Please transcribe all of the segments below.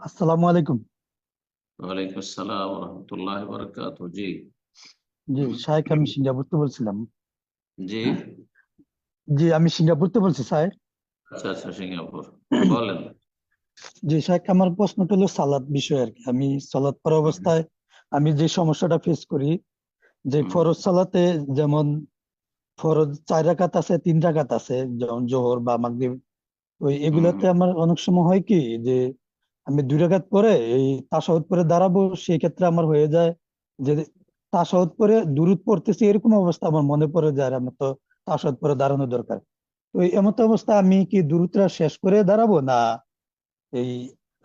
আসসালামু আলাইকুম। ওয়ালাইকুম আসসালাম রহমতুল্লাহ বরকাত জি। জি শাহেখ আমি সিঙ্গাপুর থেকে বলছিলাম। জি। জি আমি সিঙ্গাপুর থেকে বলছি স্যার আচ্ছা আচ্ছা সিঙ্গাপুর। বলেন। জি শাহেখ আমার প্রশ্নটা হলো সালাদ বিষয় আর কি। আমি সালাদ পড়া অবস্থায় আমি যে সমস্যাটা ফেস করি যে ফরজ সালাতে যেমন ফরজ চার রাকাত আছে তিন রাকাত আছে যেমন জোহর বা মাগরিব ওই এগুলাতে আমার অনেক সময় হয় কি যে আমি দুই রাকাত পরে এই তাশাহুদ পরে দাঁড়াবো সেই ক্ষেত্রে আমার হয়ে যায় যে তাশাহুদ পরে দুরূদ পড়তেছি এরকম অবস্থা আমার মনে পড়ে যায় আমার তো তাশাহুদ পরে দাঁড়ানো দরকার। তো এমত অবস্থা আমি কি দুরূদটা শেষ করে দাঁড়াবো না এই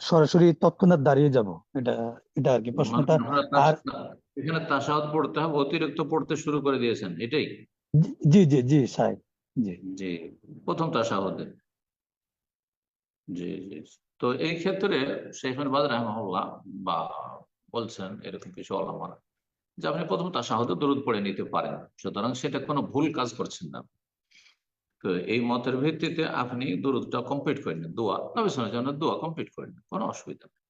সরাসরি তৎক্ষণাৎ দাঁড়িয়ে যাব? এটা এটা আর কি প্রশ্নটা। আর এখানে তাসাউদ পড়তে হবে অতিরিক্ত পড়তে শুরু করে দিয়েছেন এটাই? জি জি জি সাহেব জি। জি প্রথম তাসাহুদে। জি জি। তো এই ক্ষেত্রে বাদ বা বলছেন এরকম কিছু যে আপনি প্রথম তাসাহুদে দরুদ পড়ে নিতে পারেন, সুতরাং সেটা কোনো ভুল কাজ করছেন না। তো এই মতের ভিত্তিতে আপনি কমপ্লিট করে নিন, দোয়া। নবিসনের জন্য দোয়া কমপ্লিট করে নিন, কোনো অসুবিধা নেই।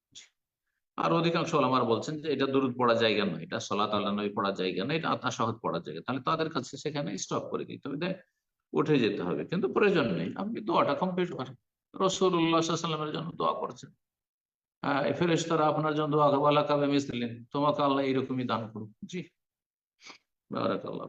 আর অধিকাংশ আমার বলছেন যে এটা দরুদ পড়ার জায়গা নয়, এটা সলাত আল্লাহ নবী পড়ার জায়গা নয়, এটা তাসাহুদ পড়ার জায়গা। তাহলে তাদের কাছে সেখানে স্টপ করে দিতে হবে উঠে যেতে হবে। কিন্তু প্রয়োজন নেই, আপনি দোয়াটা কমপ্লিট করেন। রসুল্লাহ সাল্লামের জন্য দোয়া করছেন। আহ ফেরেশতারা আপনার জন্য দোয়া আল্লাহ কাবে মিসলিন, তোমাকে আল্লাহ এইরকমই দান করুক। জি। বারাকাল্লাহ